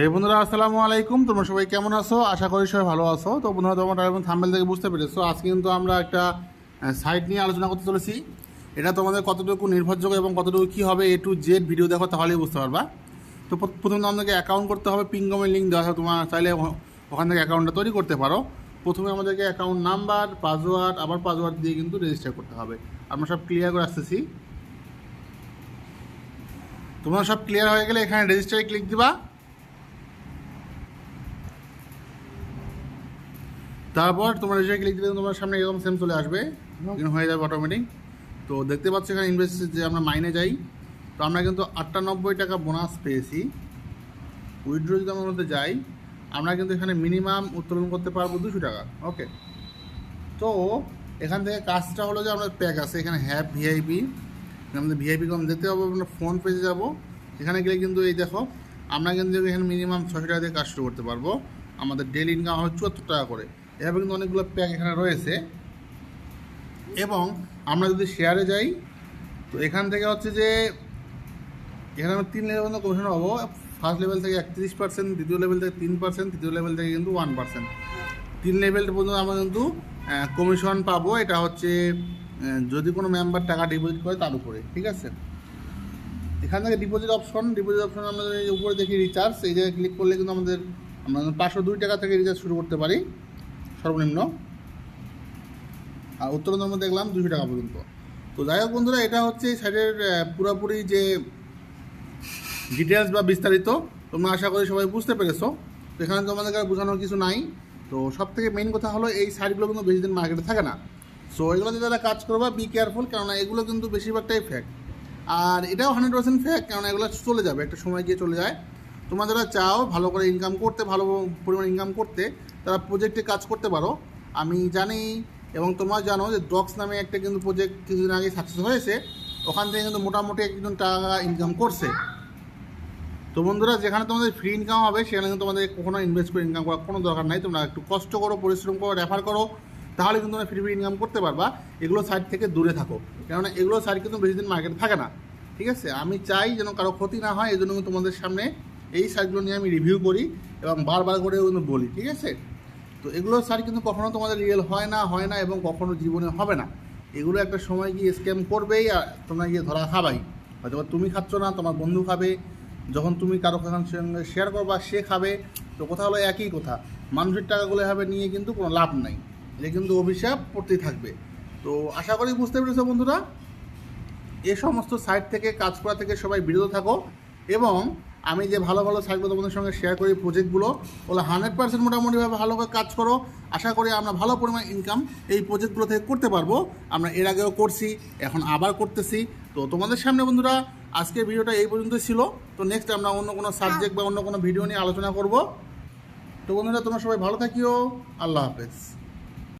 হে বন্ধুরা, আসসালামু আলাইকুম। তোমরা সবাই কেমন আছো? আশা করি সবাই ভালো আছো। তো বন্ধুরা, তোমার টাইম থাম্বেল থেকে বুঝতে পেরেছ। আজকে কিন্তু আমরা একটা সাইট নিয়ে আলোচনা করতে চলেছি। এটা তোমাদের কতটুকু নির্ভরযোগ্য এবং কতটুকু কী হবে এ টু জেড ভিডিও দেখো, তাহলেই বুঝতে পারবা। তো প্রথমে আমাদেরকে অ্যাকাউন্ট করতে হবে পিঙ্গমের লিঙ্ক দেওয়া তোমার চাইলে ওখান থেকে অ্যাকাউন্টটা তৈরি করতে পারো। প্রথমে আমাদেরকে অ্যাকাউন্ট নাম্বার পাসওয়ার্ড আবার পাসওয়ার্ড দিয়ে কিন্তু রেজিস্টার করতে হবে। আমরা সব ক্লিয়ার করে আসতেছি। তোমরা সব ক্লিয়ার হয়ে গেলে এখানে রেজিস্টারে ক্লিক দিবা। তারপর তোমার রেজিস্টারে ক্লিক দিলে তোমার সামনে এরকম সেম চলে আসবে। হয়ে যাবে অটোমেটিক তো দেখতে পাচ্ছ এখানে ইনভেস্ট যে আমরা মাইনে যাই। তো আমরা কিন্তু আটানব্বই টাকা বোনাস পেয়েছি। উইড্রো যদি আমরা মধ্যে যাই আমরা কিন্তু এখানে মিনিমাম উত্তোলন করতে পারব দুশো টাকা। ওকে তো এখান থেকে কাজটা হলো যে আমরা প্যাক আছে। এখানে হ্যাপ ভিআইপি আমাদের ভিআইপি কম দেখতে পাবো আমরা ফোন পেজে যাব। এখানে গেলে কিন্তু এই দেখো আমরা কিন্তু এখানে মিনিমাম ছশো টাকা দিয়ে কাজ শুরু করতে পারব। আমাদের ডেলি ইনকাম হয় চুয়াত্তর টাকা করে। এভাবে কিন্তু অনেকগুলো প্যাক এখানে রয়েছে। এবং আমরা যদি শেয়ারে যাই, তো এখান থেকে হচ্ছে যে, এখানে আমরা তিন লেভেল পর্যন্ত কমিশন পাবো। ফার্স্ট লেভেল থেকে একত্রিশ পার্সেন্ট দ্বিতীয় লেভেল থেকে তিন পার্সেন্ট তৃতীয় লেভেল থেকে কিন্তু ওয়ান পার্সেন্ট তিন লেভেল পর্যন্ত আমরা কিন্তু কমিশন পাবো। এটা হচ্ছে যদি কোনো মেম্বার টাকা ডিপোজিট করে তার উপরে, ঠিক আছে? এখান থেকে ডিপোজিট অপশন ডিপোজিট অপশন আমাদের এই উপরে দেখি রিচার্জ এই জায়গায় ক্লিক করলে কিন্তু আমাদের, আমরা পাঁচশো দুই টাকা থেকে রিচার্জ শুরু করতে পারি। সর্বনিম্ন। আর উত্তোলন আমরা দেখলাম দুশো টাকা পর্যন্ত। তো যাই হোক বন্ধুরা, এটা হচ্ছে এই সাইডের পুরোপুরি যে ডিটেলস বা বিস্তারিত, তোমরা আশা করি সবাই বুঝতে পেরেছ। তো এখানে তোমাদের কাছে বোঝানোর কিছু নাই। তো সব থেকে মেইন কথা হলো, এই শাড়িগুলো কিন্তু বেশি দিন মার্কেটে থাকে না। সো এগুলো যদি তারা কাজ করবা বি কেয়ারফুল কেননা এগুলো কিন্তু বেশিরভাগটাই ফ্যাক আর এটাও হান্ড্রেড পার্সেন্ট ফ্যাক কেননা এগুলো চলে যাবে, একটা সময় গিয়ে চলে যায়। তোমরা যারা চাও ভালো করে ইনকাম করতে, ভালো পরিমাণ ইনকাম করতে তারা প্রজেক্টে কাজ করতে পারো। আমি জানি এবং তোমরা জানো যে ডক্স নামে একটা কিন্তু প্রজেক্ট কিছুদিন আগে সাকসেস হয়েছে। ওখান থেকে কিন্তু মোটামুটি একজন টাকা ইনকাম করছে। তো বন্ধুরা, যেখানে তোমাদের ফ্রি ইনকাম হবে, সেখানে কিন্তু তোমাদের কখনো ইনভেস্ট করে ইনকাম করার কোনো দরকার নাই। তোমরা একটু কষ্ট করো, পরিশ্রম করো রেফার করো, তাহলে কিন্তু তোমরা ফ্রি ফ্রি ইনকাম করতে পারবা। এগুলো সাইড থেকে দূরে থাকো। কেননা এগুলো সাইড কিন্তু বেশি দিন মার্কেটে থাকে না। ঠিক আছে? আমি চাই যেন কারও ক্ষতি না হয় এই জন্য তোমাদের সামনে এই সাইটগুলো নিয়ে আমি রিভিউ করি এবং বারবার করে বলি। ঠিক আছে? তো এগুলো সাইট কিন্তু কখনো তোমাদের রিয়েল হয় না হয় না এবং কখনো জীবনে হবে না। এগুলো একটা সময় গিয়ে স্ক্যাম করবেই আর তোমরা গিয়ে ধরা খাবাই। হয়তো তুমি খাচ্ছ না, তোমার বন্ধু খাবে, যখন তুমি কারও কারোর সঙ্গে শেয়ার করবা, সে খাবে, তো কথা হলো একই কথা। মানুষের টাকাগুলো এভাবে নিয়ে কিন্তু কোনো লাভ নাই। এটা কিন্তু অভিশাপ পড়তেই থাকবে। তো আশা করি বুঝতে পেরেছ বন্ধুরা? এ সমস্ত সাইট থেকে কাজ করা থেকে সবাই বিরত থাকো এবং আমি যে ভালো ভালো সাইটগুলো তোমাদের সঙ্গে শেয়ার করি প্রজেক্টগুলো ওগুলো হান্ড্রেড পার্সেন্ট মোটামুটিভাবে ভালো কাজ করো। আশা করি আমরা ভালো পরিমাণ ইনকাম এই প্রজেক্টগুলো থেকে করতে পারব। আমরা এর আগেও করছি, এখন আবার করতেছি। তো তোমাদের সামনে বন্ধুরা, আজকের ভিডিওটা এই পর্যন্ত ছিল। তো নেক্সট আমরা অন্য কোনো সাবজেক্ট বা অন্য কোনো ভিডিও নিয়ে আলোচনা করব। তো বন্ধুরা, তোমরা সবাই ভালো থাকিও। আল্লাহ হাফেজ।